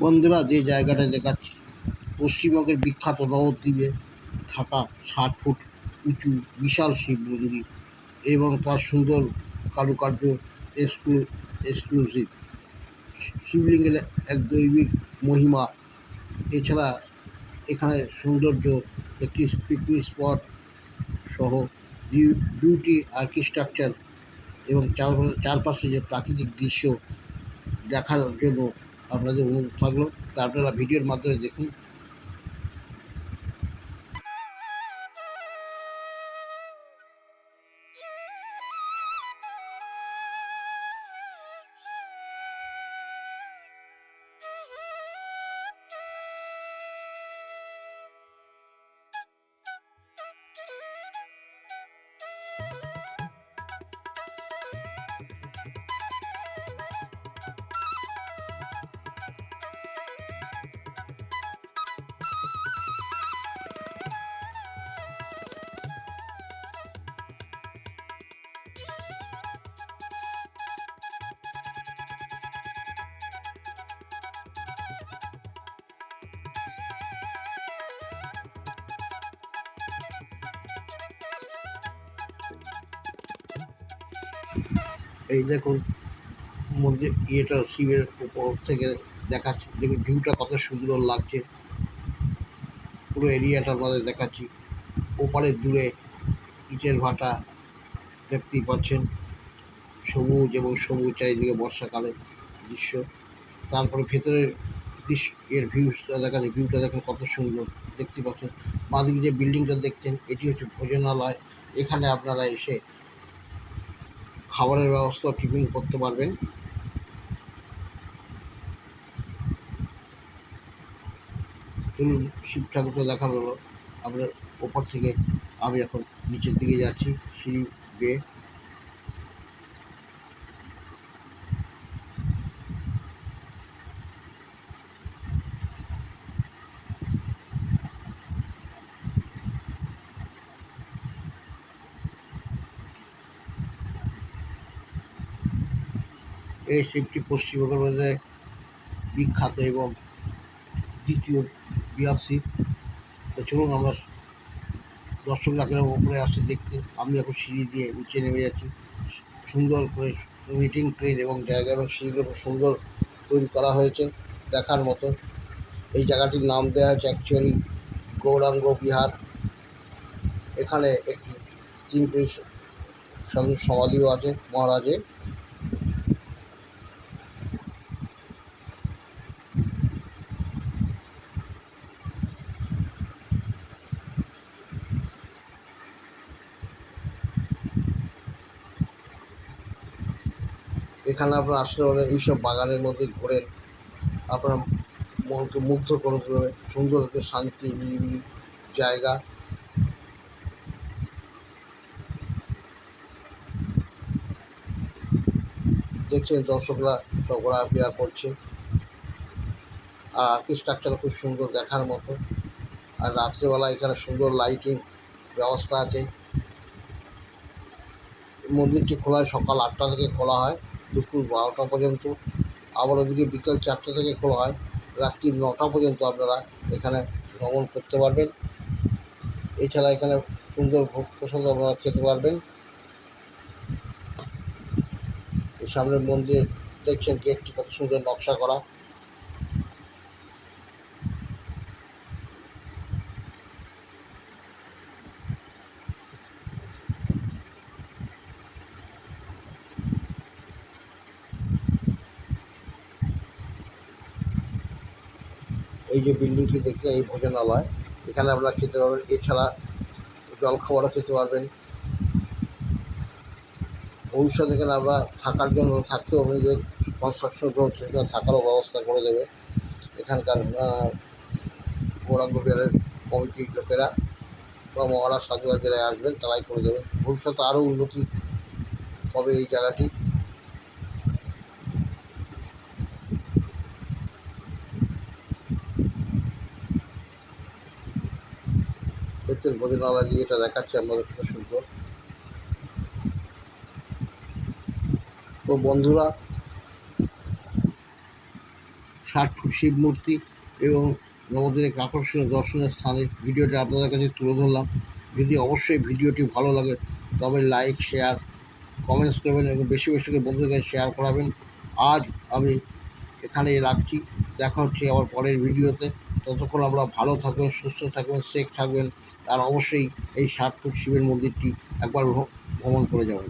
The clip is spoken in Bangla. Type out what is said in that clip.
বন্ধুরা যে জায়গাটা দেখাচ্ছি পশ্চিমবঙ্গের বিখ্যাত নবদ্বীপে থাকা ষাট ফুট উঁচু বিশাল শিব মন্দির এবং তার সুন্দর কারুকার্য এক্সক্লু এক্সক্লুসিভ শিবলিঙ্গের এক দৈবিক মহিমা। এছাড়া এখানে সৌন্দর্য, একটি পিকনিক স্পট সহ বিউটি আর্কিস্ট্রাকচার এবং চার- চারপাশে যে প্রাকৃতিক দৃশ্য দেখার জন্য আপনাদের অনুরোধ থাকল। তা আপনারা ভিডিওর মাধ্যমে দেখুন। এই দেখুন, মধ্যে ইয়েটা শিবের উপর থেকে দেখাচ্ছি। দেখুন ভিউটা কত সুন্দর লাগছে। পুরো এরিয়াটা আমাদের দেখাচ্ছি। ওপারে দূরে ইটের ভাটা দেখতেই পাচ্ছেন। সবুজ এবং সবুজ চারিদিকে বর্ষাকালে দৃশ্য। তারপরে ভেতরের দৃশ্য, এর ভিউটা দেখাচ্ছে। ভিউটা দেখেন কত সুন্দর, দেখতে পাচ্ছেন। বাঁদিকে যে বিল্ডিংটা দেখছেন, এটি হচ্ছে ভোজনালয়। এখানে আপনারা এসে খাবারের ব্যবস্থা টিফিন করতে পারবেন। চলুন শিব ঠাকুরকে দেখানো হলো। আপনার ওপর থেকে আমি এখন নিচের দিকে যাচ্ছি, সিঁড়ি বেয়ে। এই শিবটি পশ্চিমবঙ্গের মধ্যে বিখ্যাত এবং দ্বিতীয় বৃহৎ শিব তো চলুন আমরা দর্শকরা কেন ওপরে আসছে দেখতে। আমি এখন সিঁড়ি দিয়ে নিচে নেমে যাচ্ছি। সুন্দর করে মিটিং ট্রেন এবং জায়গা এবং সিঁড়িগুলো খুব সুন্দর তৈরি করা হয়েছে দেখার মতো। এই জায়গাটির নাম দেওয়া হয়েছে অ্যাকচুয়ালি গৌরাঙ্গ বিহার। এখানে একটি চিনপুরি সাধু সমাধিও আছে মহারাজের। এখানে আপনার আসলে হলে এইসব বাগানের মধ্যে ঘোরেন। আপনার মনকে মুগ্ধ করে দেবে সুন্দর একটা শান্তি, নিরিবিলি জায়গা। দেখছেন দর্শকরা সব ঘোরাফেরা করছে। আর আর্কি স্ট্রাকচার খুব সুন্দর দেখার মতো। আর রাত্রেবেলা এখানে সুন্দর লাইটিং ব্যবস্থা আছে। মন্দিরটি খোলা সকাল আটটা থেকে খোলা হয়। দুপুর বারোটা পর্যন্ত। আবার ওদিকে বিকেল চারটে থেকে খোলা হয়, রাত্রি নটা পর্যন্ত আপনারা এখানে ভ্রমণ করতে পারবেন। এছাড়া এখানে সুন্দর ভোগ প্রসাদ আপনারা খেতে পারবেন। সামনের মন্দির দেখছেন গেটটি কত সুন্দর নকশা করা। এই যে বিল্ডিংটি দেখছে এই ভোজনালয়, এখানে আপনারা খেতে পারবেন। এছাড়া জলখাবারও খেতে পারবেন। ভবিষ্যতে এখানে আমরা থাকার জন্য থাকতে পারবেন যে কনস্ট্রাকশন চলছে সেখানে থাকারও ব্যবস্থা করে দেবে। এখানকার গৌরাঙ্গ বিহারের কমিটির লোকেরা বা মহারাজ সাধুরা যারা আসবেন, তারাই করে দেবে। ভবিষ্যতে আরও উন্নতি হবে এই জায়গাটি। দেখছেন ভোজনালয় দিয়ে এটা দেখাচ্ছে আমাদের খুব সুন্দর। তো বন্ধুরা, ষাট ফুট শিব মূর্তি এবং নবদ্বীপের এক আকর্ষণীয় দর্শনীয় স্থানের ভিডিওটি আপনাদের কাছে তুলে ধরলাম। যদি অবশ্যই ভিডিওটি ভালো লাগে, তবে লাইক, শেয়ার, কমেন্টস করবেন এবং বেশি বেশি করে বন্ধুদের কাছে শেয়ার করাবেন। আজ আমি এখানেই রাখছি। দেখা হচ্ছে আবার পরের ভিডিওতে। ততক্ষণ আমরা ভালো থাকবেন, সুস্থ থাকবেন সেফ থাকবেন। আর অবশ্যই এই সাতপুর শিবের মন্দিরটি একবার ভ্র- ভ্রমণ করে যাবেন।